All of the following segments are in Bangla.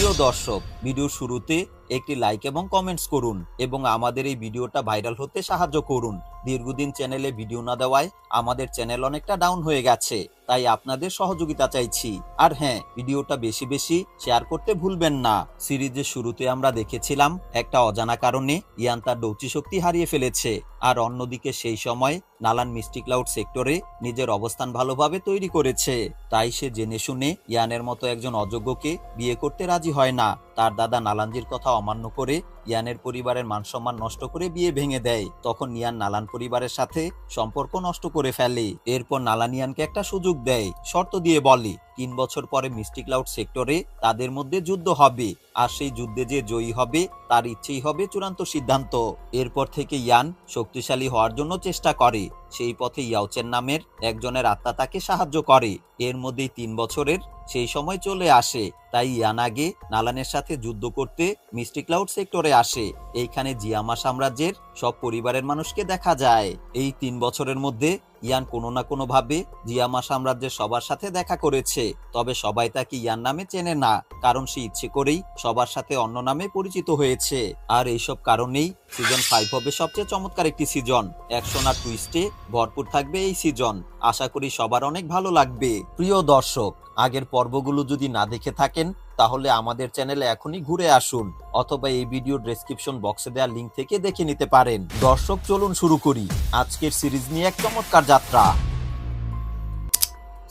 প্রিয় দর্শক ভিডিওর শুরুতে একটি লাইক এবং কমেন্টস করুন এবং আমাদের এই ভিডিওটা ভাইরাল হতে সাহায্য করুন। দীর্ঘদিন চ্যানেলে ভিডিও না দেওয়ায় আমাদের চ্যানেল অনেকটা ডাউন হয়ে গেছে, তাই আপনাদের সহযোগিতা চাইছি। আর হ্যাঁ ভিডিওটা বেশি বেশি শেয়ার করতে ভুলবেন না। সিরিজের শুরুতে আমরা দেখেছিলাম একটা অজানা কারণে ইয়ান তার দৌচি শক্তি হারিয়ে ফেলেছে। আর অন্যদিকে সেই সময় নালান মিস্টি ক্লাউড সেক্টরে নিজের অবস্থান ভালোভাবে তৈরি করেছে। তাই সে জেনে শুনে ইয়ানের মতো একজন অযোগ্যকে বিয়ে করতে রাজি হয় না। তার দাদা নালানজির কথা অমান্য করে ইয়ানের পরিবারের মানসম্মান নষ্ট করে বিয়ে ভেঙে দেয়। তখন ইয়ান নালান পরিবারের সাথে সম্পর্ক নষ্ট করে ফেলে। এরপর নালান ইয়ানকে একটা সুযোগ দেয়, শর্ত দিয়ে বলে, তিন বছর পরে মিস্টি ক্লাউড সেক্টরে তাদের মধ্যে যুদ্ধ হবে, আর সেই যুদ্ধে যে জয়ী হবে, তার ইচ্ছেই হবে চূড়ান্ত সিদ্ধান্ত। এরপর থেকে ইয়ান শক্তিশালী হওয়ার জন্য চেষ্টা করে। সেই পথে ইয়াওচের নামের একজনের আত্মা তাকে সাহায্য করে। এর মধ্যেই তিন বছরের সেই সময় চলে আসে। তাই ইয়ান আগে নালানের সাথে যুদ্ধ করতে মিস্টি ক্লাউড সেক্টরে আসে। এইখানে জিয়ামা সাম্রাজ্যের সব পরিবারের মানুষকে দেখা যায়। এই তিন বছরের মধ্যে ইয়ান কোনো না কোনো ভাবে জিয়ামা সাম্রাজ্যের সবার সাথে দেখা করেছে। তবে সবাই তাকে ইয়ান নামে চেনে না, কারণ সে ইচ্ছে করেই সবার সাথে অন্য নামে পরিচিত হয়েছে। আর এইসব কারণেই সিজন ফাইভ হবে সবচেয়ে চমৎকার একটি সিজন। অ্যাকশন আর টুইস্টে ভরপুর থাকবে এই সিজন। আশা করি সবার অনেক ভালো লাগবে। প্রিয় দর্শক, আগের পর্বগুলো যদি না দেখে থাকেন তাহলে আমাদের চ্যানেলে এখনই ঘুরে আসুন অথবা এই ভিডিও ডেসক্রিপশন বক্সে দেওয়া লিঙ্ক থেকে দেখে নিতে পারেন। দর্শক, চলুন শুরু করি। আজকের সিরিজ নিয়ে এক চমৎকার যাত্রা।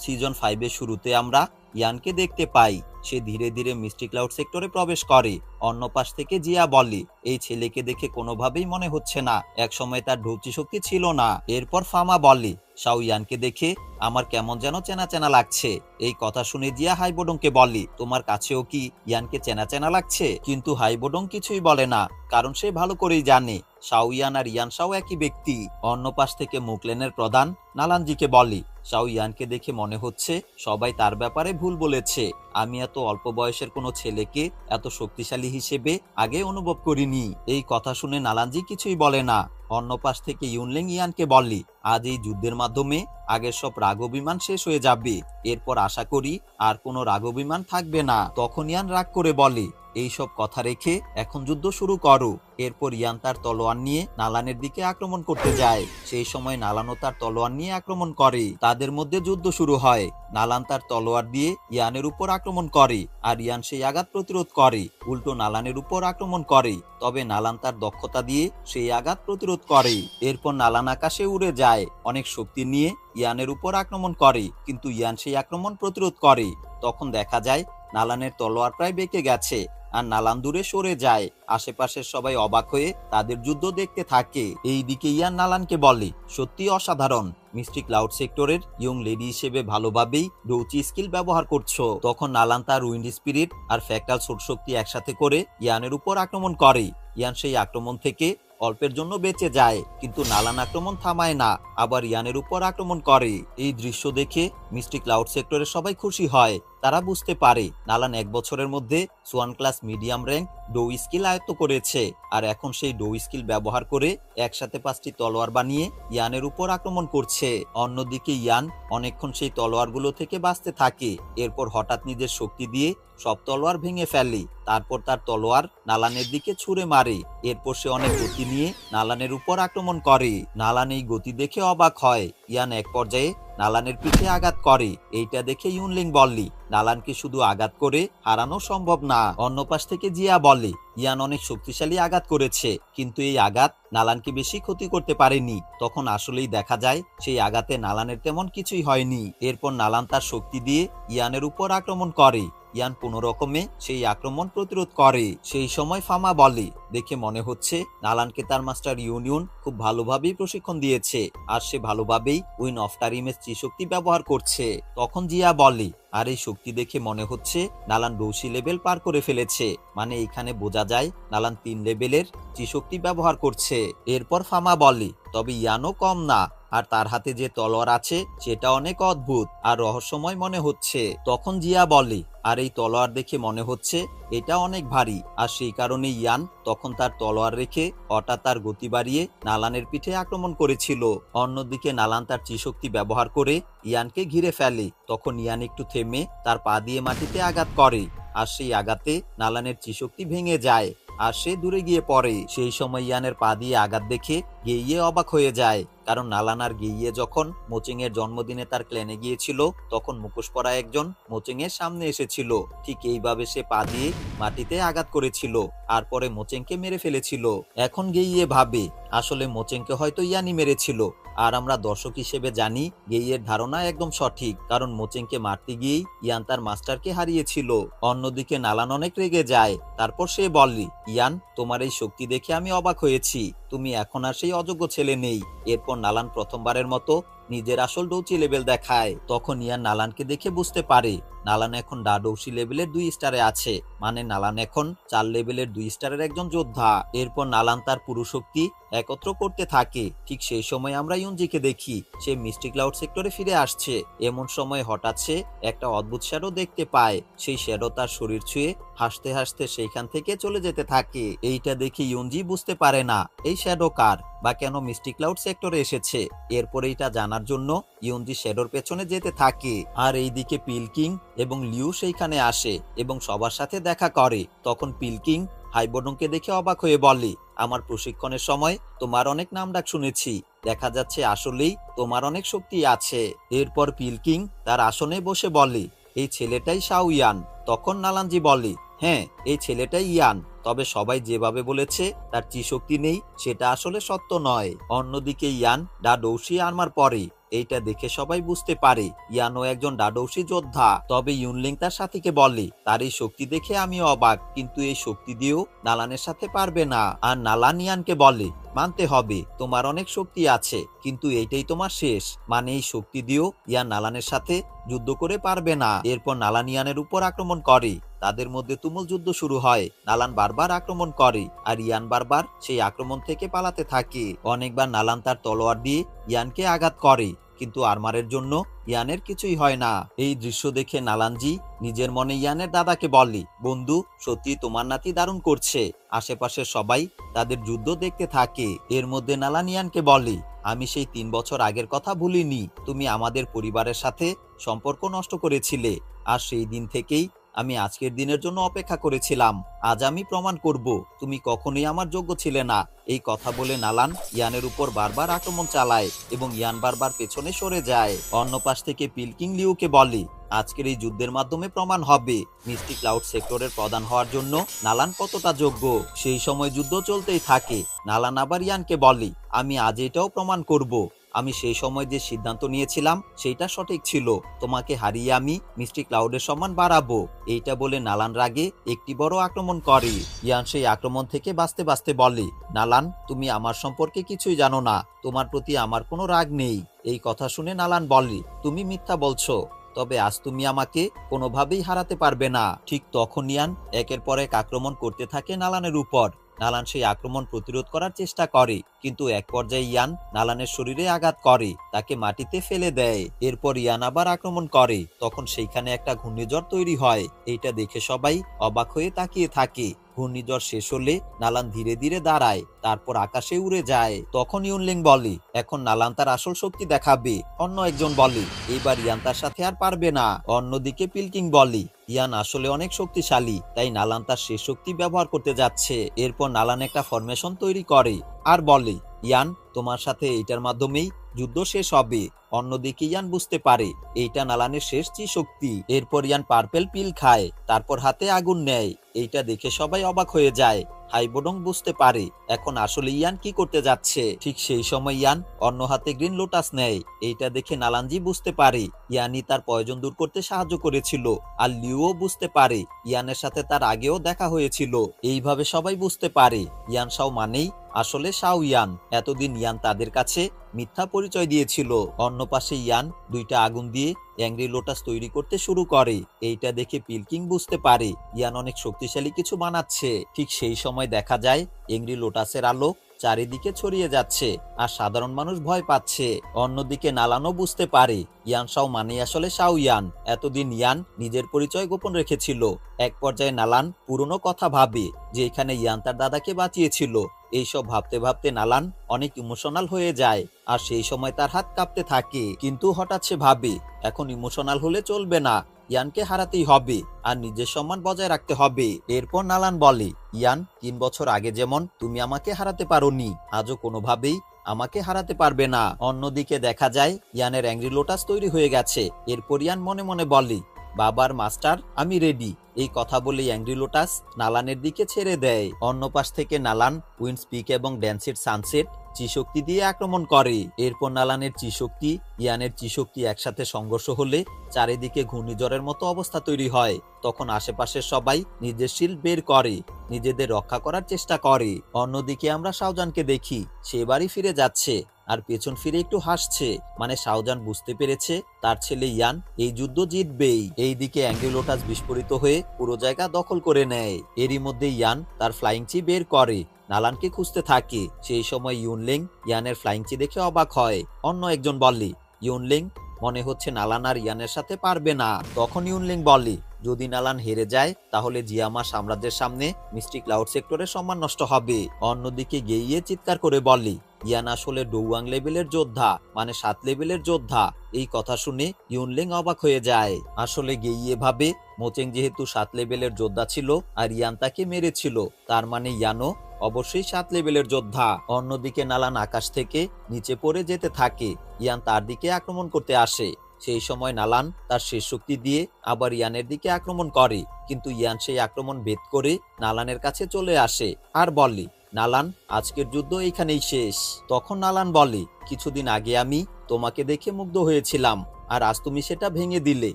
সিজন ফাইভের শুরুতে আমরা ইয়ানকে দেখতে পাই। সে ধীরে ধীরে মিষ্টি ক্লাউড সেক্টরে প্রবেশ করে। অন্য পাশ থেকে জিয়া বলে, এই ছেলেকে দেখে কোনোভাবেই মনে হচ্ছে না। একসময় তার ধৌচি শক্তি ছিল না। এরপর ফামা বলে শাও ইয়ানকে দেখে আমার কেমন যেন চেনা চেনা লাগছে। এই কথা শুনে জিয়া হাইবোডংকে বলি, তোমার কাছেও কি ইয়ানকে চেনা চেনা লাগছে? কিন্তু হাইবোডং কিছুই বলে না, কারণ সে ভালো করেই জানে শাওয়ান আর ইয়ান শাও একই ব্যক্তি। অন্য পাশ থেকে মুকলেনের প্রধান নালানজিকে বলে শাও ইয়ানকে দেখে মনে হচ্ছে সবাই তার ব্যাপারে ভুল বলেছে। আমি এত অল্প বয়সের কোনো ছেলেকে এত শক্তিশালী হিসেবে আগে অনুভব করিনি। এই কথা শুনে নালানজি কিছুই বলে না। অন্য পাশ থেকে ইউনলিং ইয়ানকে বললি, আজ এই যুদ্ধের মাধ্যমে আগের সব রাগবিমান শেষ হয়ে যাবে। এরপর আশা করি আর কোনো রাগবিমান থাকবে না। তখন ইয়ান রাগ করে বলে এই সব কথা রেখে এখন যুদ্ধ শুরু করো। এরপর ইয়ান তার তলোয়ার নিয়ে নালানের দিকে আক্রমণ করতে যায়। সেই সময় নালানও তার তলোয়ার নিয়ে আক্রমণ করে। তাদের মধ্যে যুদ্ধ শুরু হয়। নালান তার তলোয়ার দিয়ে ইয়ানের উপর আক্রমণ করে আর ইয়ান সেই আঘাত প্রতিরোধ করে। উল্টো নালানের উপর আক্রমণ করে। তবে নালান তার দক্ষতা দিয়ে সেই আঘাত প্রতিরোধ করে। এরপর নালান আকাশে উড়ে যায়। অনেক শক্তি নিয়ে ইয়ানের উপর আক্রমণ করে। কিন্তু ইয়ান সেই আক্রমণ প্রতিরোধ করে। তখন দেখা যায়, নালানের তলোয়ার প্রায় বেঁকে গেছে। আর নালান দূরে সরে যায়। আশেপাশের সবাই অবাক হয়ে তাদের যুদ্ধ দেখতে থাকে। এই দিকে ইয়ান নালানকে বলে, সত্যি অসাধারণ। মিস্টি ক্লাউড সেক্টরের ইয়ং লেডি হিসেবে ভালোভাবেই ডৌচি স্কিল ব্যবহার করছ। তখন নালান তার উইন্ড স্পিরিট আর ফ্যাক্টাল সোট শক্তি একসাথে করে ইয়ানের উপর আক্রমণ করে। ইয়ান সেই আক্রমণ থেকে অল্পের জন্য বেঁচে যায়, কিন্তু নালান আক্রমণ থামায় না, আবার ইয়ানের উপর আক্রমণ করে। এই দৃশ্য দেখে মিস্টি ক্লাউড সেক্টরের সবাই খুশি হয়। তারা বুঝতে পারে। নালান এক বছরের মধ্যে সোয়ান ক্লাস মিডিয়াম র্যাঙ্ক ডো স্কিল আয়ত্ত করেছে। আর এখন সেই ডো স্কিল ব্যবহার করে একসাথে পাঁচটি তলোয়ার বানিয়ে ইয়ানের উপর আক্রমণ করছে। অন্যদিকে ইয়ান অনেকক্ষণ সেই তলোয়ারগুলো থেকে বাঁচতে থাকে। এরপর হঠাৎ নিজের শক্তি দিয়ে সব তলোয়ার ভেঙে ফেলে। তারপর তার তলোয়ার নালানের দিকে ছুঁড়ে মারে। এরপর সে অনেক গতি নিয়ে নালানের উপর আক্রমণ করে। নালান এই গতি দেখে অবাক হয়। ইয়ান এক পর্যায়ে নালানের পিঠে আঘাত করে। এইটা দেখে ইউনলিং বললি, নালানকে শুধু আঘাত করে হারানো সম্ভব না। অন্য পাশ থেকে জিয়া বলে ইয়ান অনেক শক্তিশালী আঘাত করেছে, কিন্তু এই আঘাত নালানকে বেশি ক্ষতি করতে পারেনি। তখন আসলেই দেখা যায়, সেই আঘাতে নালানের তেমন কিছুই হয়নি। এরপর নালান তার শক্তি দিয়ে ইয়ানের উপর আক্রমণ করে। ইয়ান কোনো রকমে সেই আক্রমণ প্রতিরোধ করে। সেই সময় ফামা বলে, দেখে মনে হচ্ছে নালানকে তার মাস্টার ইউনিয়ন খুব ভালোভাবেই প্রশিক্ষণ দিয়েছে আর সে ভালোভাবেই উইন অফ টারিমের শক্তি ব্যবহার করছে। তখন জিয়া বলে, আর এই শক্তি দেখে মনে হচ্ছে নালান রৌসি লেভেল পার করে ফেলেছে। মানে এখানে বোঝা যায় নালান তিন লেভেলের শক্তি ব্যবহার করছে। এরপর ফামা বলে, তবে ইয়ানও কম না। আর তার হাতে যে তলোয়ার আছে, সেটা অনেক অদ্ভুত আর রহস্যময় মনে হচ্ছে। তখন জিয়া বলে, আর এই তলোয়ার দেখে মনে হচ্ছে এটা অনেক ভারী। আর সেই কারণে ইয়ান তখন তার তলোয়ার রেখে হঠাৎ তার গতি বাড়িয়ে নালানের পিঠে আক্রমণ করেছিল। অন্যদিকে নালান তার চিশক্তি ব্যবহার করে ইয়ানকে ঘিরে ফেলে। তখন ইয়ান একটু থেমে তার পা দিয়ে মাটিতে আঘাত করে আর সেই আঘাতে নালানের চিশক্তি ভেঙে যায় আর সে দূরে গিয়ে পড়ে। সেই সময় ইয়ানের পা দিয়ে আঘাত দেখে গেইয়ে অবাক হয়ে যায়। কারণ নালান আর গেইয়ে যখন মোচিং এর জন্মদিনে তার ক্ল্যানে গিয়েছিল, তখন মুখোশ পরা একজন মোচিং এর সামনে এসেছিল। ঠিক এইভাবে সে পা দিয়ে মাটিতে আঘাত করেছিল আর পরে মোচেংকে মেরে ফেলেছিল। এখন গেইয়ে ভাবে, আসলে মোচেংকে হয়তো ইয়ানি মেরেছিল। আর আমরা দর্শক হিসেবে জানি গেইয়ের ধারণা একদম সঠিক, কারণ মোচেংকে মারতে গিয়েই ইয়ান তার মাস্টারকে হারিয়েছিল। অন্যদিকে নালান অনেক রেগে যায়, তারপর সে বললি ইয়ান, তোমার এই শক্তি দেখে আমি অবাক হয়েছি। তুমি এখন আর সেই অযোগ্য ছেলে নেই। এরপর নালান প্রথমবারের মতো নিজের আসল ডৌচি লেভেল দেখায়, তখন ইয়ান নালানকে দেখে বুঝতে পারে, নালান এখন ডাডৌসি লেভেলের দুই স্টারে আছে। মানে নালান এখন চার লেভেলের দুই স্টারের একজন যোদ্ধা। এরপর নালান তার পুরো শক্তি একত্র করতে থাকে। ঠিক সেই সময় আমরা ইউনজিকে দেখি, সে মিস্টি ক্লাউড সেক্টরে ফিরে আসছে। এমন সময় হঠাৎ সে একটা অদ্ভুত শ্যাডো দেখতে পায়। সেই শ্যাডো তার শরীর ছুঁয়ে হাসতে হাসতে সেইখান থেকে চলে যেতে থাকে। এইটা দেখে ইউনজি বুঝতে পারে না, এই শ্যাডো কার? বা কেন মিস্টি ক্লাউড সেক্টরে এসেছে? এরপর এইটা জানার জন্য ইউনজি শ্যাডোর পেছনে যেতে থাকে। আর এইদিকে পিলকিং এবং লিউ সেইখানে আসে এবং সবার সাথে দেখা করে। তখন পিলকিং হাইবডনকে দেখে অবাক হয়ে বলে, আমার প্রশিক্ষণের সময় তোমার অনেক নাম ডাক শুনেছি। দেখা যাচ্ছে আসলেই তোমার অনেক শক্তি আছে। এরপর পিলকিং তার আসনে বসে বলে, এই ছেলেটাই শাওয়ান। তখন নালানজি বলে হ্যাঁ এই ছেলেটাই ইয়ান তবে সবাই যেভাবে বলেছে তার চিশক্তি নেই, সেটা আসলে সত্য নয়। অন্যদিকে ইয়ান ডাডৌসি আনমার পরে এইটা দেখে সবাই বুঝতে পারে ইয়ানো একজন ডাডৌসি যোদ্ধা। তবে ইউনলিং তার সাথীকে বলে, তার এই শক্তি দেখে আমি অবাক, কিন্তু এই শক্তি দিয়েও নালানের সাথে পারবে না। আর নালান ইয়ানকে বলে মানতে হবে, তোমার অনেক শক্তি আছে, কিন্তু এইটাই তোমার শেষ। মানে এই শক্তি দিয়েও ইয়ান নালানের সাথে যুদ্ধ করে পারবে না। এরপর নালান ইয়ানের উপর আক্রমণ করে। তাদের মধ্যে তুমুল যুদ্ধ শুরু হয়। নালান বারবার আক্রমণ করে, আর ইয়ান বারবার সেই আক্রমণ থেকে পালাতে থাকে। অনেকবার নালান তার তলোয়ার দিয়ে ইয়ানকে আঘাত করে। কিন্তু আরমারের জন্য ইয়ানের কিছুই হয় না। এই দৃশ্য দেখে নালানজি নিজের মনে ইয়ানের দাদাকে বললি, বন্ধু সত্যি তোমার নাতি দারুণ করছে। আশেপাশের সবাই তাদের যুদ্ধ দেখতে থাকে। এর মধ্যে নালান ইয়ানকে বলে আমি সেই তিন বছর আগের কথা ভুলিনি। তুমি আমাদের পরিবারের সাথে সম্পর্ক নষ্ট করেছিলে। আর সেই দিন থেকেই আমি আজকের দিনের জন্য অপেক্ষা করেছিলাম। আজ আমি প্রমাণ করব। তুমি কখনোই আমার যোগ্য ছিলে না। এই কথা বলে নালান ইয়ানের উপর বারবার আক্রমণ চালায় এবং ইয়ান বারবার পেছনে সরে যায়। অন্য পাশ থেকে পিলকিং লিউকে বলে, আজকের এই যুদ্ধের মাধ্যমে প্রমাণ হবে। মিস্টি ক্লাউড সেক্টরের প্রধান হওয়ার জন্য নালান কতটা যোগ্য? সেই সময় যুদ্ধ চলতেই থাকে। নালান আবার ইয়ানকে বলে, আমি আজ এটাও প্রমাণ করব। আমি সেই সময় যে সিদ্ধান্ত নিয়েছিলাম, সেইটা সঠিক ছিল। তোমাকে হারিয়ে আমি মিস্টি ক্লাউডের সম্মান বাড়াবো। এইটা বলে নালান রাগে একটি বড় আক্রমণ করে। ইয়ান সেই আক্রমণ থেকে বাঁচতে বাঁচতে বলে, নালান, তুমি আমার সম্পর্কে কিছুই জানো না। তোমার প্রতি আমার কোনো রাগ নেই। এই কথা শুনে নালান বললি তুমি মিথ্যা বলছো। তবে আজ তুমি আমাকে কোনোভাবেই হারাতে পারবে না। ঠিক তখন ইয়ান একের পর এক আক্রমণ করতে থাকে নালানের উপর। নালান সেই আক্রমণ প্রতিরোধ করার চেষ্টা করে, কিন্তু এক পর্যায়ে ইয়ান নালানের শরীরে আঘাত করে, তাকে মাটিতে ফেলে দেয়। এরপর ইয়ান আবার আক্রমণ করে, তখন সেইখানে একটা ঘূর্ণিঝড় তৈরি হয়। এইটা দেখে সবাই অবাক হয়ে তাকিয়ে থাকে। ঘূর্ণিঝড় শেষ হলে নালান ধীরে ধীরে দাঁড়ায়, তারপর আকাশে উড়ে যায়। তখন ইউনলিং বলে, এখন নালান তার আসল শক্তি দেখাবে। অন্য একজন বলে, এইবার ইয়ান তার সাথে আর পারবে না। অন্যদিকে পিলকিং বলে, ইয়ান আসলে অনেক শক্তিশালী, তাই নালান তার শেষ শক্তি ব্যবহার করতে যাচ্ছে। এরপর নালান একটা ফরমেশন তৈরি করে, আর বলে, ইয়ান, তোমার সাথে এইটার মাধ্যমেই যুদ্ধ শেষ হবে। অন্যদিকে ইয়ান বুঝতে পারে, এইটা নালানের শেষ চি শক্তি এরপর ইয়ান পার্পেল পিল খায়, তারপর হাতে আগুন নেয়। এইটা দেখে সবাই অবাক হয়ে যায়। হাইবোডং বুঝতে পারে, এখন আসলে ইয়ান কি করতে যাচ্ছে। ঠিক সেই সময় ইয়ান অন্য হাতে গ্রিন লোটাস নেয়। এইটা দেখে নালানজি বুঝতে পারে ইয়ানি তার প্রয়োজন দূর করতে সাহায্য করেছিল। আর লিও বুঝতে পারে, ইয়ানের সাথে তার আগেও দেখা হয়েছিল। এইভাবে সবাই বুঝতে পারে, ইয়ান সাও মানেই আসলে শাও ইয়ান এতদিন ইয়ান তাদের কাছে মিথ্যা পরিচয় দিয়েছিল। অন্য পাশে ইয়ান দুইটা আগুন দিয়ে অ্যাংরি লোটাস তৈরি করতে শুরু করে। এইটা দেখে পিলকিং বুঝতে পারে ইয়ান অনেক শক্তিশালী কিছু বানাচ্ছে। ঠিক সেই সময় দেখা যায় এংরি লোটাসের আলো চারিদিকে ছড়িয়ে যাচ্ছে আর সাধারণ মানুষ ভয় পাচ্ছে। অন্যদিকে নালানো বুঝতে পারে ইয়ান শাও মানে আসলে শাও ইয়ান। এতদিন ইয়ান নিজের পরিচয় গোপন রেখেছিল। এক পর্যায়ে নালান পুরনো কথা ভাবে যে এখানে ইয়ান তার দাদাকে বাঁচিয়েছিল। এইসব ভাবতে ভাবতে নালান অনেক ইমোশনাল হয়ে যায়, আর সেই সময় তার হাত কাঁপতে থাকে। কিন্তু হঠাৎ সে ভাবে, এখন ইমোশনাল হলে চলবে না, ইয়ানকে হারাতেই হবে, আর নিজের সম্মান বজায় রাখতে হবে। এরপর নালান বলে, ইয়ান, তিন বছর আগে যেমন তুমি আমাকে হারাতে পারোনি, আজও কোনোভাবেই আমাকে হারাতে পারবে না। অন্যদিকে দেখা যায়, ইয়ানের অ্যাংরি লোটাস তৈরি হয়ে গেছে। এরপর ইয়ান মনে মনে বলে, বাবার মাস্টার, আমি রেডি এই কথা বলে অ্যাংরি লোটাস নালানের দিকে ছেড়ে দেয়। অন্য পাশ থেকে নালান উইন্স পিক এবং ড্যান্সের সানসেট চিশক্তি দিয়ে আক্রমণ করে। এরপর নালানের চিশক্তি, ইয়ানের চিশক্তি একসাথে সংঘর্ষ হলে চারিদিকে ঘূর্ণিঝড়ের মতো অবস্থা তৈরি হয়। তখন আশেপাশের সবাই নিজের শিল্ড বের করে, নিজেদের রক্ষা করার চেষ্টা করে। অন্যদিকে আমরা শাহজানকে দেখি, সে বাড়ি ফিরে যাচ্ছে আর পেছন ফিরে একটু হাসছে। মানে শাহজান বুঝতে পেরেছে, তার ছেলে ইয়ান এই যুদ্ধ জিতবেই। এইদিকে অ্যাঙ্গেলোটাস বিস্ফোরিত হয়ে পুরো জায়গা দখল করে নেয়। এরই মধ্যে ইয়ান তার ফ্লাইং চি বের করে। নালানকে খুঁজতে থাকে। সেই সময় ইউনলিং ইয়ানের ফ্লাইং চি দেখে অবাক হয়। অন্য একজন বললি, ইউনলিং, মনে হচ্ছে নালান আর ইয়ানের সাথে পারবে না। তখন ইউনলিং বলে যদি নালান হেরে যায়, তাহলে জিয়ামা সাম্রাজ্যের সামনে মিস্টি ক্লাউড সেক্টরের সম্মান নষ্ট হবে। অন্যদিকে গেইয়ে চিৎকার করে বলি ইয়ান আসলে ডৌয়াং লেভেলের যোদ্ধা মানে সাত লেভেলের যোদ্ধা। এই কথা শুনে ইউনলিং অবাক হয়ে যায়। আসলে গেইয়ে ভাবে মোচেং যেহেতু সাত লেভেলের যোদ্ধা ছিল আর ইয়ান তাকে মেরেছিল, তার মানে ইয়ানও অবশ্যই সাত লেভেলের যোদ্ধা। অন্যদিকে নালান আকাশ থেকে নিচে পড়ে যেতে থাকে, ইয়ান তার দিকে আক্রমণ করতে আসে। সেই সময় নালান তার শেষ শক্তি দিয়ে আবার ইয়ানের দিকে আক্রমণ করে, কিন্তু ইয়ান সেই আক্রমণ ভেদ করে নালানের কাছে চলে আসে আর বলে নালান, আজকের যুদ্ধ এইখানেই শেষ। তখন নালান বলে, কিছুদিন আগে আমি তোমাকে দেখে মুগ্ধ হয়েছিলাম, আর আজ তুমি সেটা ভেঙে দিলে।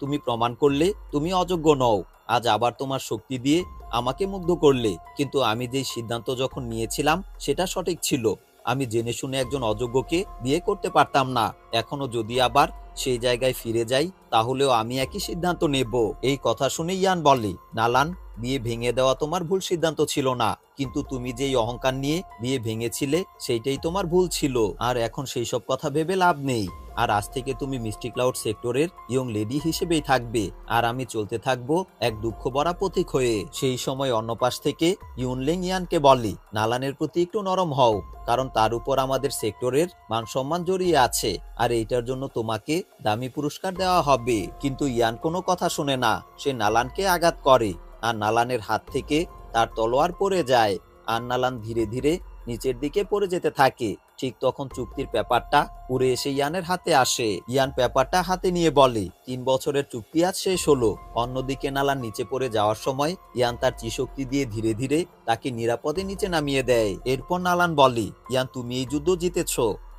তুমি প্রমাণ করলে তুমি অযোগ্য নও। আজ আবার তোমার শক্তি দিয়ে আমাকে মুগ্ধ করলে। কিন্তু আমি যেই সিদ্ধান্ত যখন নিয়েছিলাম, সেটা সঠিক ছিল। আমি জেনে শুনে একজন অযোগ্যকে বিয়ে করতে পারতাম না। এখনও যদি আবার সেই জায়গায় ফিরে যাই, তাহলেও আমি একই সিদ্ধান্ত নেব। এই কথা শুনে ইয়ান বলে, নালান বিয়ে ভেঙে দেওয়া তোমার ভুল সিদ্ধান্ত ছিল না। কিন্তু তুমি যেই অহংকার নিয়ে বিয়ে ভেঙেছিলে, সেইটাই তোমার ভুল ছিল। আর এখন সেই সব কথা ভেবে লাভ নেই। আর আজ থেকে তুমি মিষ্টি ক্লাউড সেক্টরের ইয়ং লেডি হিসেবেই থাকবে। আর আমি চলতে থাকব এক দুঃখ ভরা প্রতীক হয়ে। সেই সময় অন্য পাশ থেকে ইউনলিং ইয়ানকে বলি, নালানের প্রতি একটু নরম হও, কারণ তার উপর আমাদের সেক্টরের মান সম্মান জড়িয়ে আছে। আর এইটার জন্য তোমাকে দামি পুরস্কার দেওয়া হবে। কিন্তু ইয়ান কোনো কথা শোনে না। সে নালানকে আঘাত করে। আর নালানের হাত থেকে তার তলোয়ার পড়ে যায়। আর নালান ধীরে ধীরে নিচের দিকে পড়ে যেতে থাকে। ঠিক তখন চুক্তির পেপারটা উড়ে এসে ইয়ানের হাতে আসে। ইয়ান পেপারটা হাতে নিয়ে বলে, তিন বছরের চুক্তি আজ শেষ হলো। অন্যদিকে নালান নিচে পড়ে যাওয়ার সময় ইয়ান তার চিশক্তি দিয়ে ধীরে ধীরে তাকে নিরাপদে নিচে নামিয়ে দেয়। এরপর নালান বলে, ইয়ান, তুমি এই যুদ্ধ জিতেছ।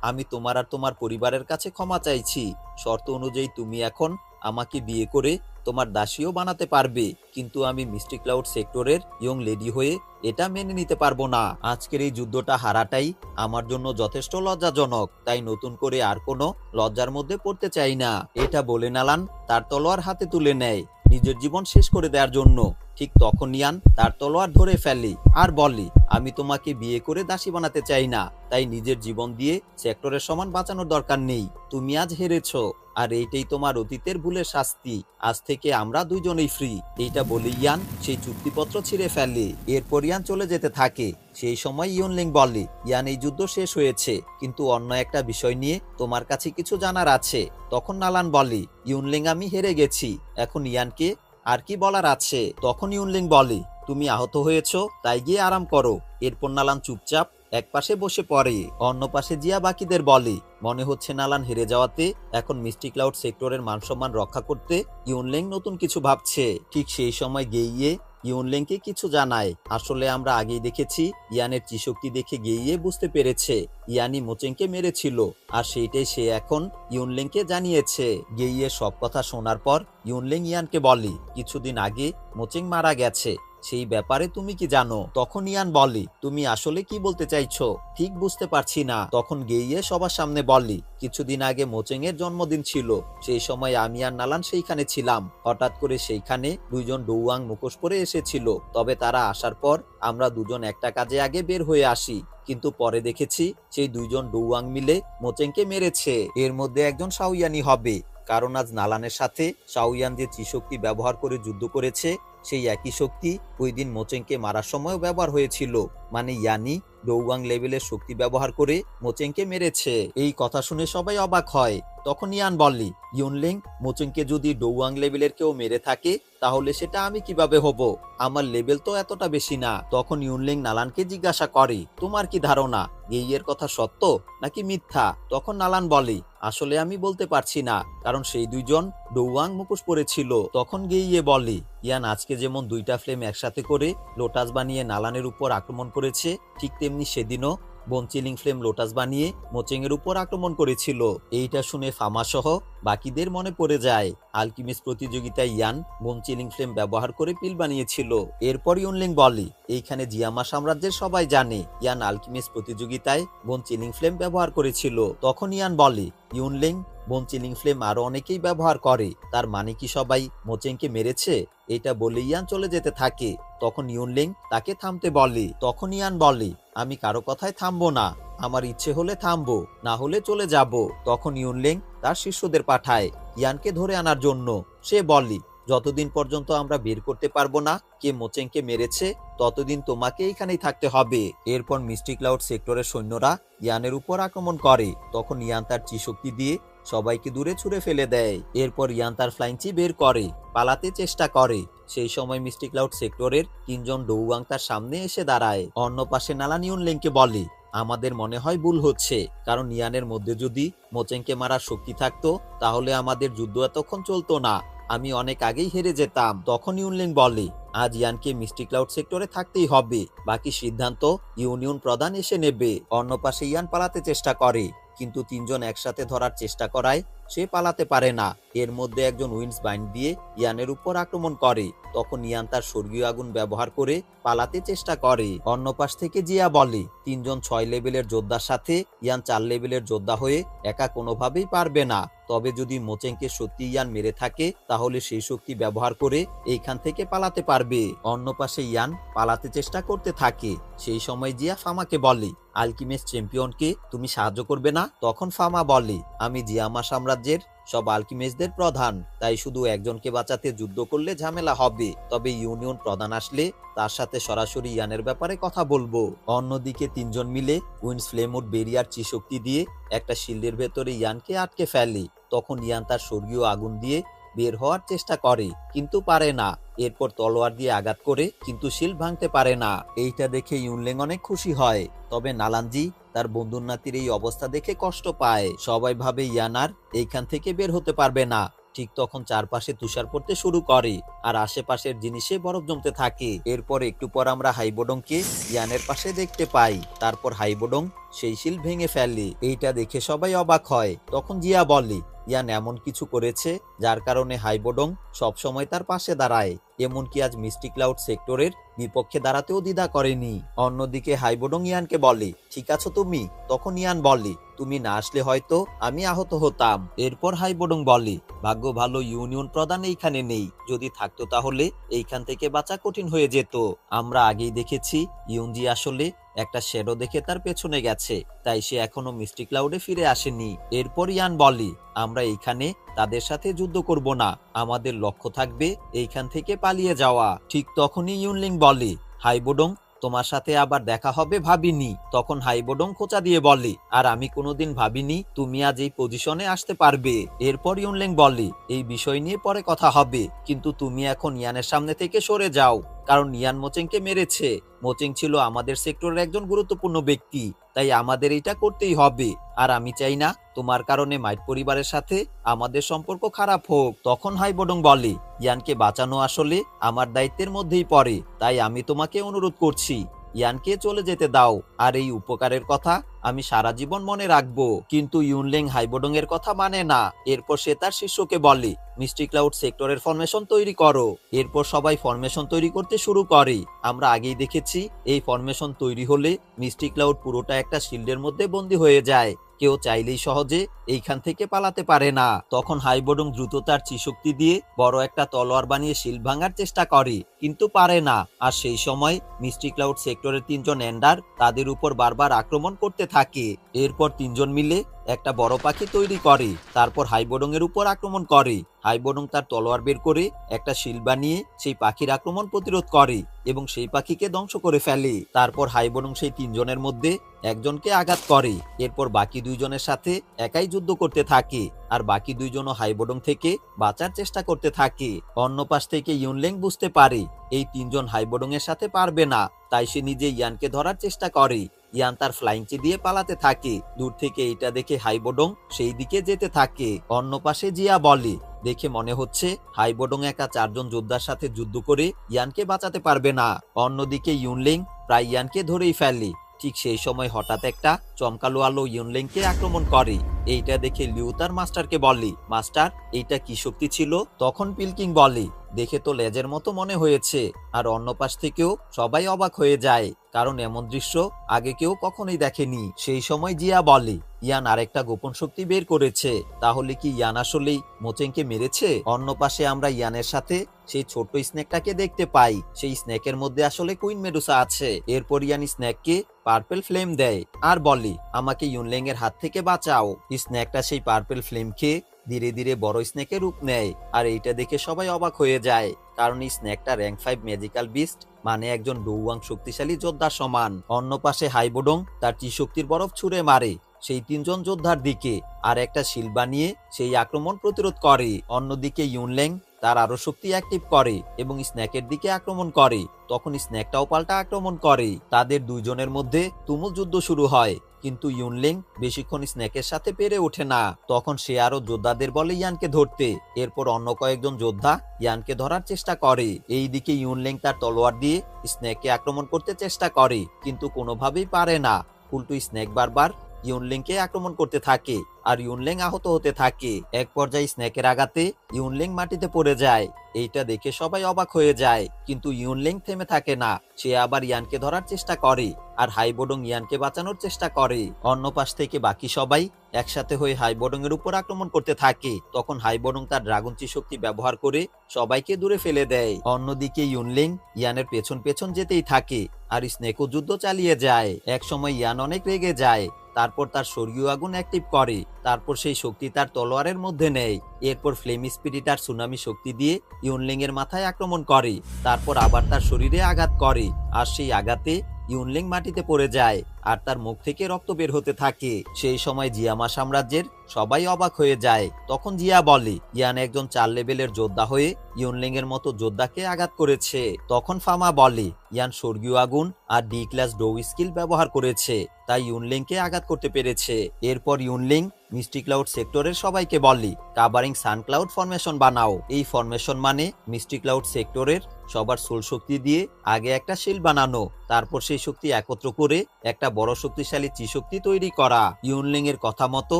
আমি তোমার আর তোমার পরিবারের কাছে ক্ষমা চাইছি। শর্ত অনুযায়ী তুমি এখন আমাকে বিয়ে করে তোমার দাসীও বানাতে পারবে। কিন্তু আমি মিস্টি ক্লাউড সেক্টরের ইয়ং লেডি হয়ে এটা মেনে নিতে পারব না। আজকের এই যুদ্ধটা হারাটাই আমার জন্য যথেষ্ট লজ্জাজনক। তাই নতুন করে আর কোনো লজ্জার মধ্যে পড়তে চাই না। এটা বলে নালান, তার তলোয়ার হাতে তুলে নেয় নিজের জীবন শেষ করে দেওয়ার জন্য। ঠিক তখন ইয়ান তার তলোয়ার ধরে ফেলে আর বলে, আমি তোমাকে বিয়ে করে দাসী বানাতে চাই না। তাই নিজের জীবন দিয়ে সেক্টরের সমান বাঁচানোর দরকার নেই। তুমি আজ হেরেছো। আর এইটাই তোমার অতীতের ভুলের শাস্তি। আজ থেকে আমরা দুইজনেই ফ্রি এইটা বলে, ইয়ান, সেই চুক্তিপত্র ছিঁড়ে ফেলে এরপর ইয়ান চলে যেতে থাকে। সেই সময় ইয়নলিং বলে, ইয়ান, এই যুদ্ধ শেষ হয়েছে। কিন্তু অন্য একটা বিষয় নিয়ে তোমার কাছে কিছু জানার আছে। তখন নালান বলে ইউনলিং আমি হেরে গেছি। এখন ইয়ানকে আর কি বলার আছে? তখন ইউনলিং বলে, তুমি আহত হয়েছো, তাই গিয়ে আরাম করো। এরপর নালান চুপচাপ এক পাশে বসে পড়ে, অন্য পাশে জিয়া বাকিদের বলে। মনে হচ্ছে নালান হেরে যাওয়াতে এখন মিস্টি ক্লাউড সেক্টরের মানসম্মান রক্ষা করতে ইউনলেং নতুন কিছু ভাবছে। ঠিক সেই সময় গেইয়ে ইউনলিংকে কিছু জানায়। আসলে আমরা আগেই দেখেছি, ইয়ানের চিশক্তি দেখে গেইয়ে বুঝতে পেরেছে, ইয়ানি মোচেংকে মেরেছিল। আর সেইটাই সে এখন ইউনলেংকে জানিয়েছে। গেইয়ে সব কথা শোনার পর ইউনলেং ইয়ানকে বলে, কিছুদিন আগে মোচেং মারা গেছে। সেই ব্যাপারে তুমি কি জানো? তখন ইয়ান বলি, তুমি আসলে কি বলতে চাইছো? ঠিক বুঝতে পারছি না। তখন গেইয়ে সবার সামনে বললি কিছুদিন আগে মোচেং এর জন্মদিন ছিল। সেই সময় আমি আর নালান সেইখানে ছিলাম। হঠাৎ করে সেইখানে দুইজন ডৌয়াং মুখোশ পরে এসেছিল। তবে তারা আসার পর আমরা দুজন একটা কাজে আগে বের হয়ে আসি। কিন্তু পরে দেখেছি, সেই দুইজন ডৌয়াং মিলে মোচেংকে মেরেছে। এর মধ্যে একজন সাউয়ানি হবে। কারণ আজ নালানের সাথে সাউয়ান যে চিশক্তি ব্যবহার করে যুদ্ধ করেছে, সেই একই শক্তি ওই দিন মোচেংকে মারার সময়ও ব্যবহার হয়েছিল। মানে ইয়ানি ডৌয়াং লেভেলের শক্তি ব্যবহার করে মোচেংকে মেরেছে। এই কথা শুনে সবাই অবাক হয়। তখন ইয়ান বললি, ইউনলিং মোচেংকে যদি ডৌয়াং লেভেলের কেউ মেরে থাকে, তাহলে সেটা আমি কীভাবে হব? আমার লেভেল তো এতটা বেশি না। তখন ইউনলিং নালানকে জিজ্ঞাসা করে, তোমার কি ধারণা? গেইয়ের কথা সত্য নাকি মিথ্যা? তখন নালান বলে, আসলে আমি বলতে পারছি না, কারণ সেই দুইজন ডৌয়াং মুখোশ পরেছিল। তখন গেইয়ে বলে, ইয়ান, আজকে যেমন দুইটা ফ্লেম একসাথে করে লোটাস বানিয়ে নালানের উপর আক্রমণ করেছে, ঠিক তেমনি সেদিনও বনচিলিং ফ্লেম লোটাস বানিয়ে মোচেং এর উপর আক্রমণ করেছিল। এইটা শুনে ফামা সহ বাকিদের মনে পড়ে যায়। আলকিমিস প্রতিযোগিতায় ইয়ান বনচিলিং ফ্লেম ব্যবহার করে পিল বানিয়েছিল। এরপর ইউনলিং বলে, এইখানে জিয়ামা সাম্রাজ্যের সবাই জানে। ইয়ান আলকিমিস প্রতিযোগিতায় বনচিলিং ফ্লেম ব্যবহার করেছিল। তখন ইয়ান বলে, ইউনলিং বনচিলিং ফ্লেম আরও অনেকেই ব্যবহার করে। তার মানে কি সবাই মোচেংকে মেরেছে? এটা বলে ইয়ান চলে যেতে থাকে। তখন ইউনলিং তাকে থামতে বললি তখন ইয়ান বললি, আমি কারও কথায় থামবো না। আমার ইচ্ছে হলে থামবো, না হলে চলে যাব। তখন ইউনলিং তার শিষ্যদের পাঠায় ইয়ানকে ধরে আনার জন্য। সে বললি, যতদিন পর্যন্ত আমরা বের করতে পারব না, কে মোচেংকে মেরেছে, ততদিন তোমাকে এইখানেই থাকতে হবে। এরপর মিস্টি ক্লাউড সেক্টরের সৈন্যরা ইয়ানের উপর আক্রমণ করে। তখন ইয়ান তার চিশক্তি দিয়ে সবাইকে দূরে ছুঁড়ে ফেলে দেয়। এরপর ইয়ান তার ফ্লাইঞ্চি বের করে, পালাতে চেষ্টা করে। সেই সময় মিস্টি ক্লাউড সেক্টরের তিনজন ডৌয়াং তার সামনে এসে দাঁড়ায়। অন্য পাশে নালান ইউনলেংকে বলে, আমাদের মনে হয় ভুল হচ্ছে। কারণ ইয়ানের মধ্যে যদি মোচেংকে মারার শক্তি থাকতো, তাহলে আমাদের যুদ্ধ এতক্ষণ চলতো না। আমি অনেক আগেই হেরে যেতাম। তখন ইউনলিং বলে, আজ ইয়ানকে মিস্টি ক্লাউড সেক্টরে থাকতেই হবে। বাকি সিদ্ধান্ত ইউনিয়ন প্রধান এসে নেবে। অন্য পাশে ইয়ান পালাতে চেষ্টা করে। কিন্তু তিনজন একসাথে ধরার চেষ্টা করায়। সে পালাতে পারে না। এর মধ্যে একজন উইন্স বাইন্ড দিয়ে ইয়ানের উপর আক্রমণ করে। তখন ইয়ান তার স্বর্গীয় আগুন ব্যবহার করে পালাতে চেষ্টা করে। অন্য পাশ থেকে জিয়া বলে, তিনজন ছয় লেভেলের যোদ্ধার সাথে ইয়ান চার লেভেলের যোদ্ধা হয়ে একা কোনোভাবেই পারবে না। তবে যদি মোচেংকে সত্যি ইয়ান মেরে থাকে, তাহলে সেই শক্তি ব্যবহার করে এইখান থেকে পালাতে পারবে। অন্য পাশে ইয়ান পালাতে চেষ্টা করতে থাকে। সেই সময় জিয়া ফামাকে বলে, আলকিমেস চ্যাম্পিয়নকে তুমি সাহায্য করবে না? তখন ফামা বলে, আমি জিয়ামা সাম্রাজ্যের সব আলকিমেসদের প্রধান। তাই শুধু একজনকে বাঁচাতে যুদ্ধ করলে ঝামেলা হবে। তবে ইউনিয়ন প্রধান আসলে তার সাথে সরাসরি ইয়ানের ব্যাপারে কথা বলব। অন্যদিকে তিনজন মিলে উইন্স ফ্লেমুড বেরিয়ার চিশক্তি দিয়ে একটা শিল্ডের ভেতরে ইয়ানকে আটকে ফেলে। তখন ইয়ান তার স্বর্গীয় আগুন দিয়ে বের হওয়ার চেষ্টা করে, কিন্তু পারে না। এরপর তলোয়ার দিয়ে আঘাত করে, কিন্তু শিল্ড ভাঙতে পারে না। এইটা দেখে ইউনলেং অনেক খুশি হয়। তবে নালানজি তার বন্ধুর নাতির এই অবস্থা দেখে কষ্ট পায়। সবাই ভাবে ইয়ানার এইখান থেকে বের হতে পারবে না। ঠিক তখন চারপাশে তুষার পড়তে শুরু করে আর আশেপাশের জিনিসে বরফ জমতে থাকে। এরপর একটু পর আমরা হাইবোডংকে ইয়ানের পাশে দেখতে পাই। তারপর হাইবোডং সেই শিল ভেঙে ফেলে। এইটা দেখে সবাই অবাক হয়। তখন জিয়া বলে, ইয়ান এমন কিছু করেছে যার কারণে হাইবোডং সবসময় তার পাশে দাঁড়ায়। এমনকি আজ মিস্টি ক্লাউড সেক্টরের বিপক্ষে দাঁড়াতেও দ্বিধা করেনি। অন্যদিকে হাইবোডং ইয়ানকে বলে, ঠিক আছো তুমি? তখন ইয়ান বলে, তুমি না আসলে হয়তো আমি আহত হতাম। এরপর হাইবোডং বলে, ভাগ্য ভালো ইউনিয়ন প্রধান এইখানে নেই। যদি থাকতো তাহলে এইখান থেকে বাঁচা কঠিন হয়ে যেত। আমরা আগেই দেখেছি ইউনজি আসলে একটা শ্যাডো দেখে তার পেছনে গেছে, তাই সে এখনও মিস্টি ক্লাউডে ফিরে আসেনি। এরপর ইয়ান বলে, আমরা এইখানে তাদের সাথে যুদ্ধ করব না, আমাদের লক্ষ্য থাকবে এইখান থেকে পালিয়ে যাওয়া। ঠিক তখনই ইউনলিং বলে হাইবোডং তোমার সাথে আবার দেখা হবে ভাবিনি। তখন হাইবোডং খোঁচা দিয়ে বলে, আর আমি কোনোদিন ভাবিনি তুমি আজ এই পজিশনে আসতে পারবে। এরপর ইউনলেং বলে, এই বিষয় নিয়ে পরে কথা হবে, কিন্তু তুমি এখন ইয়ানের সামনে থেকে সরে যাও। কারণ ইয়ান মোচেংকে মেরেছে। মোচেং ছিল আমাদের সেক্টরের একজন গুরুত্বপূর্ণ ব্যক্তি, তাই আমাদের এটা করতেই হবে। আর আমি চাই না তোমার কারণে মাইট পরিবারের সাথে আমাদের সম্পর্ক খারাপ হোক, তখন হাই হাইবোডং বলে। ইয়ানকে বাঁচানো আসলে আমার দায়িত্বের মধ্যেই পড়ে, তাই আমি তোমাকে অনুরোধ করছি। ইয়ানকে চলে যেতে দাও। আর এই উপকারের কথা আমি সারা জীবন মনে রাখব, কিন্তু ইউনলেং হাইবোডং এর কথা মানে না। এরপর সে তার শিষ্যকে বলে মিস্টি ক্লাউড সেক্টরের ফরমেশন তৈরি করো। এরপর সবাই ফরমেশন তৈরি করতে শুরু করে। আমরা আগেই দেখেছি, এই ফরমেশন তৈরি হলে মিস্টি ক্লাউড পুরোটা একটা শিল্ডের মধ্যে বন্দী হয়ে যায়। কেউ চাইলেই সহজে এইখান থেকে পালাতে পারে না। তখন হাইবোডং দ্রুত তার চিশক্তি দিয়ে বড় একটা তলোয়ার বানিয়ে শিল ভাঙার চেষ্টা করে, কিন্তু পারে না। আর সেই সময় মিস্টি ক্লাউড সেক্টরের তিনজন এন্ডার তাদের উপর বারবার আক্রমণ করতে থাকে। থাকে। এরপর তিনজন মিলে একটা বড় পাখি তৈরি করে, তারপর হাইবোডং এর উপর আক্রমণ করে। হাইবোডং তার তলোয়ার বের করে একটা শিল বানিয়ে সেই পাখির আক্রমণ প্রতিরোধ করে এবং সেই পাখিকে ধ্বংস করে ফেলে। তারপর হাইবোডং সেই তিনজনের মধ্যে একজনকে আঘাত করে। এরপর বাকি দুইজনের সাথে একাই যুদ্ধ করতে থাকে আর বাকি দুইজনও হাইবোডং থেকে বাঁচার চেষ্টা করতে থাকে। অন্য পাশ থেকে ইউনলেং বুঝতে পারে, এই তিনজন হাইবোডং এর সাথে পারবে না, তাই সে নিজে ইয়ানকে ধরার চেষ্টা করে। ইয়ান তার ফ্লাইং চি দিয়ে পালাতে থাকে। দূর থেকে এটা দেখে হাইবোডং সেই দিকে যেতে থাকে। অন্য পাশে জিয়া বলে, দেখে মনে হচ্ছে হাইবোডং একা চারজন যোদ্ধার সাথে যুদ্ধ করে ইয়ানকে বাঁচাতে পারবে না। অন্যদিকে ইউনলিং প্রায় ইয়ানকে ধরেই ফেলে। ঠিক সেই সময় হঠাৎ একটা চমকালো আলো ইউনলিংকে আক্রমণ করে। এইটা দেখে লিউ তার মাস্টারকে বলে, মাস্টার, এইটা কি শক্তি ছিল? তখন পিলকিং বলে দেখে তো লেজের মতো মনে হয়েছে। আর অন্য পাশ থেকেও সবাই অবাক হয়ে যায়, কারণ এমন দৃশ্য আগে কেউ কখনোই দেখেনি। সেই সময় জিয়া বলে, ইয়ান আরেকটা গোপন শক্তি বের করেছে। তাহলে কি ইয়ান আসলেই মোচেংকে মেরেছে? অন্য পাশে আমরা ইয়ানের সাথে সেই ছোট্ট স্নেকটাকে দেখতে পাই। সেই স্নেকের মধ্যে আসলে কুইন মেডুসা আছে। এরপর ইয়ান স্নেককে পার্পেল ফ্লেম দেয় আর বলে, আমাকে ইউনলেং এর হাত থেকে বাঁচাও। স্নেকটা সেই পার্পেল ফ্লেম খেয়ে ধীরে ধীরে বড় স্নেকের রূপ নেয়। আর এইটা দেখে সবাই অবাক হয়ে যায়, কারণ এই স্নেকটা র্যাঙ্ক ফাইভ ম্যাজিক্যাল বিস্ট মানে একজন ডৌয়াং শক্তিশালী যোদ্ধার সমান। অন্য পাশে হাইবোডং তার শক্তির বরফ ছুঁড়ে মারে, সেই তিনজন যোদ্ধার দিকে। আর একটা শিল বানিয়ে সেই আক্রমণ প্রতিরোধ করে। অন্যদিকে ইউনলেং তার আরও শক্তি অ্যাক্টিভ করে এবং স্ন্যাকের দিকে আক্রমণ করে। তখন স্ন্যাকটাও পাল্টা আক্রমণ করে। তাদের দুইজনের মধ্যে তুমুল যুদ্ধ শুরু হয়। কিন্তু ইউনলিং বেশিক্ষণ স্ন্যাকের সাথে পেরে ওঠে না। তখন সে আরও যোদ্ধাদের বলে ইয়ানকে ধরতে। এরপর অন্য কয়েকজন যোদ্ধা ইয়ানকে ধরার চেষ্টা করে। এইদিকে ইউনলিং তার তলোয়ার দিয়ে স্ন্যাককে আক্রমণ করতে চেষ্টা করে, কিন্তু কোনোভাবেই পারে না। উল্টো স্নেক বারবার ইউনলিংকে আক্রমণ করতে থাকে আর ইউনলেং আহত হতে থাকে। এক পর্যায়ে স্ন্যাকের আঘাতে ইউনলেং মাটিতে পড়ে যায়। এইটা দেখে সবাই অবাক হয়ে যায়, কিন্তু ইউনলেং থেমে থাকে না। সে আবার ইয়ানকে ধরার চেষ্টা করে। আর হাইবোডং ইয়ানকে বাঁচানোর চেষ্টা করে। অন্য পাশ থেকে বাকি সবাই একসাথে হয়ে হাইবোডং এর উপর আক্রমণ করতে থাকে। তখন হাইবোডং তার ড্রাগন চি শক্তি ব্যবহার করে সবাইকে দূরে ফেলে দেয়। অন্যদিকে ইউনলিং ইয়ানের পেছন পেছন যেতেই থাকে আর স্নেকও যুদ্ধ চালিয়ে যায়। এক সময় ইয়ান অনেক রেগে যায়, তারপর তার স্বর্গীয় আগুন অ্যাক্টিভ করে, তারপর সেই শক্তি তার তলোয়ারের মধ্যে নেয়। এরপর ফ্লেম স্পিরিট আর সুনামি শক্তি দিয়ে ইউনলিং এর মাথায় আক্রমণ করে, তারপর আবার তার শরীরে আঘাত করে। আর সেই আঘাতে ইউনলিং মাটিতে পড়ে যায় আর তার মুখ থেকে রক্ত বের হতে থাকে। সেই সময় জিয়ামা সাম্রাজ্যের সবাই অবাক হয়ে যায়। তখন জিয়া বলে, ইয়ান একজন চার লেভেলের যোদ্ধা হয়ে ইউনলিং এর মতো যোদ্ধাকে আঘাত করেছে। তখন ফামা বলে, ইয়ান স্বর্গীয় আগুন আর ডি ক্লাস ডো স্কিল ব্যবহার করেছে, তাই ইউনলিংকে আঘাত করতে পেরেছে। এরপর ইউনলিং মিস্টি ক্লাউড সেক্টরের সবাইকে বলে কাভারিং সানক্লাউড ফরমেশন বানাও। এই ফরমেশন মানে মিস্টি ক্লাউড সেক্টরের সবার সোল শক্তি দিয়ে আগে একটা শিল বানানো, তারপর সেই শক্তি একত্র করে একটা বড় শক্তিশালী চিশক্তি তৈরি করা। ইউনলিং এর কথা মতো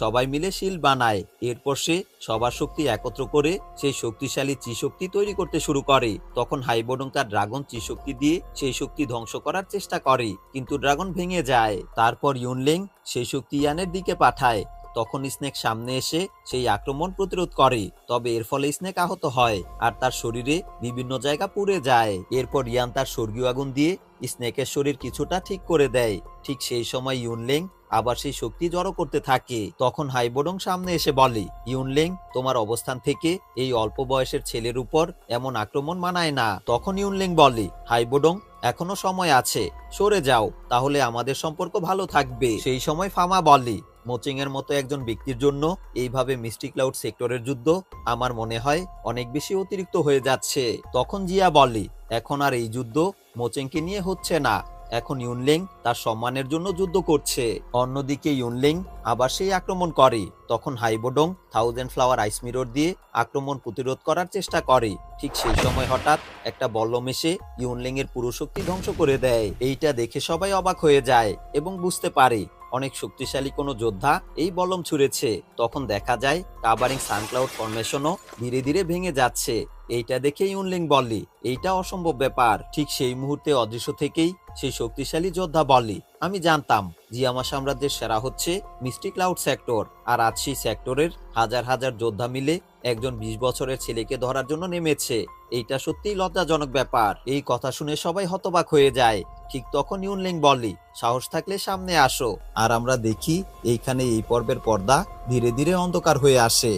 সবাই মিলে শিল বানায়, এরপর সে সবার শক্তি একত্র করে সেই শক্তিশালী চিশক্তি তৈরি করতে শুরু করে। তখন হাইবোডং তার ড্রাগন চিশক্তি দিয়ে সেই শক্তি ধ্বংস করার চেষ্টা করে, কিন্তু ড্রাগন ভেঙে যায়। তারপর ইউনলিং সেই শক্তি ইয়ানের দিকে পাঠায়। তখন স্নেক সামনে এসে সেই আক্রমণ প্রতিরোধ করে। তবে এর ফলে স্নেক আহত হয় আর তার শরীরে বিভিন্ন জায়গা পুড়ে যায়। এরপর ইয়ান তার স্বর্গীয় আগুন দিয়ে স্নেকের শরীর কিছুটা ঠিক করে দেয়। ঠিক সেই সময় ইউনলেং আবার সেই শক্তি জড়ো করতে থাকে। তখন হাইবোডং সামনে এসে বলে, ইউনলেং, তোমার অবস্থান থেকে এই অল্প বয়সের ছেলের উপর এমন আক্রমণ মানায় না। তখন ইউনলেং বলে, হাইবোডং, এখনও সময় আছে। সরে যাও, তাহলে আমাদের সম্পর্ক ভালো থাকবে। সেই সময় ফামা বলে মোচিং এর মতো একজন ব্যক্তির জন্য এইভাবে মিস্টি ক্লাউড সেক্টরের যুদ্ধ আমার মনে হয় অনেক বেশি অতিরিক্ত হয়ে যাচ্ছে। তখন জিয়া বলে, এখন আর এই যুদ্ধ মোচেংকে নিয়ে হচ্ছে না। এখন ইউনলিং তার সম্মানের জন্য যুদ্ধ করছে। অন্যদিকে ইউনলিং আবার সেই আক্রমণ করে। তখন হাইবোডং থাউজেন্ড ফ্লাওয়ার আইস মিরর দিয়ে আক্রমণ প্রতিরোধ করার চেষ্টা করে। ঠিক সেই সময় হঠাৎ একটা বল্লম এসে ইউনলিং এর পুরো শক্তি ধ্বংস করে দেয়। এইটা দেখে সবাই অবাক হয়ে যায় এবং বুঝতে পারে, অনেক শক্তিশালী কোনো যোদ্ধা এই বলম ছুঁড়েছে। তখন দেখা যায়, কাভারিং সানক্লাউড ফরমেশনও ধীরে ধীরে ভেঙে যাচ্ছে। এইটা দেখে ইউনলিং বললি এইটা অসম্ভব ব্যাপার। ঠিক সেই মুহূর্তে অদৃশ্য থেকেই সেই শক্তিশালী যোদ্ধা বলে আমি জানতাম জিয়ামা সাম্রাজ্যের সেরা হচ্ছে মিস্টি ক্লাউড সেক্টর, আর আজ সেই সেক্টরের হাজার হাজার যোদ্ধা মিলে একজন বিশ বছরের ছেলেকে ধরার জন্য নেমেছে। এইটা সত্যিই লজ্জাজনক ব্যাপার। এই কথা শুনে সবাই হতবাক হয়ে যায়। ঠিক তখন ইউনলিং বলে সাহস থাকলে সামনে আসো, আর আমরা দেখি এইখানে এই পর্বের পর্দা ধীরে ধীরে অন্ধকার হয়ে আসে।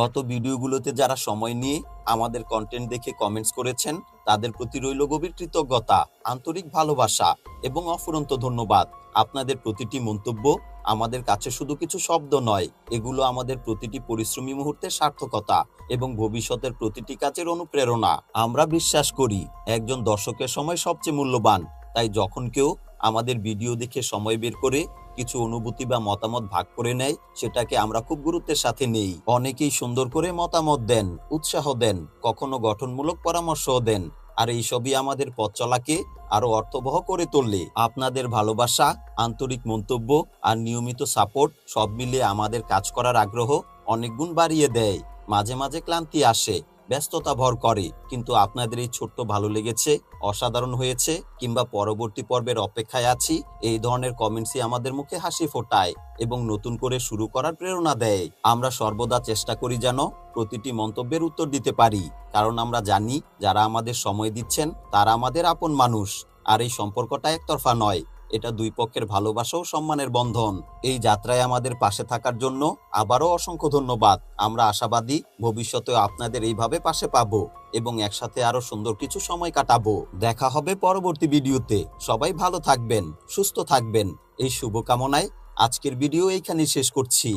গত ভিডিওগুলোতে যারা সময় নিয়ে আমাদের কন্টেন্ট দেখে কমেন্টস করেছেন। তাদের প্রতি রইল গভীর কৃতজ্ঞতা, আন্তরিক ভালোবাসা এবং অফুরন্ত ধন্যবাদ। আপনাদের প্রতিটি মন্তব্য আমাদের কাছে শুধু কিছু শব্দ নয়, এগুলো আমাদের প্রতিটি পরিশ্রমী মুহূর্তের সার্থকতা এবং ভবিষ্যতের প্রতিটি কাজের অনুপ্রেরণা। আমরা বিশ্বাস করি, একজন দর্শকের সময় সবচেয়ে মূল্যবান। তাই যখন কেউ আমাদের ভিডিও দেখে সময় বের করে কিছু অনুভূতি বা মতামত ভাগ করে নেয়, সেটাকে আমরা খুব গুরুত্বের সাথে নেই। অনেকেই সুন্দর করে মতামত দেন, উৎসাহ দেন, কখনো গঠনমূলক পরামর্শও দেন, আর এইসবই আমাদের পথ চলাকে আরও অর্থবহ করে তুললে আপনাদের ভালোবাসা, আন্তরিক মন্তব্য আর নিয়মিত সাপোর্ট সব মিলিয়ে আমাদের কাজ করার আগ্রহ অনেক গুণ বাড়িয়ে দেয়। মাঝে মাঝে ক্লান্তি আসে ব্যস্ততা ভর করে, কিন্তু আপনাদের এই ছোট্ট ভালো লেগেছে, অসাধারণ হয়েছে, কিংবা পরবর্তী পর্বের অপেক্ষায় আছি, এই ধরনের কমেন্টসই আমাদের মুখে হাসি ফোটায় এবং নতুন করে শুরু করার প্রেরণা দেয়। আমরা সর্বদা চেষ্টা করি যেন প্রতিটি মন্তব্যের উত্তর দিতে পারি, কারণ আমরা জানি, যারা আমাদের সময় দিচ্ছেন, তারা আমাদের আপন মানুষ, আর এই সম্পর্কটা একতরফা নয়। এটা দুই পক্ষের ভালোবাসা ও সম্মানের বন্ধন। এই যাত্রায় আমাদের পাশে থাকার জন্য আবারও অসংখ্য ধন্যবাদ। আমরা আশাবাদী, ভবিষ্যতেও আপনাদের এইভাবে পাশে পাবো এবং একসাথে আরও সুন্দর কিছু সময় কাটাবো। দেখা হবে পরবর্তী ভিডিওতে। সবাই ভালো থাকবেন, সুস্থ থাকবেন। এই শুভকামনায় আজকের ভিডিও এইখানেই শেষ করছি।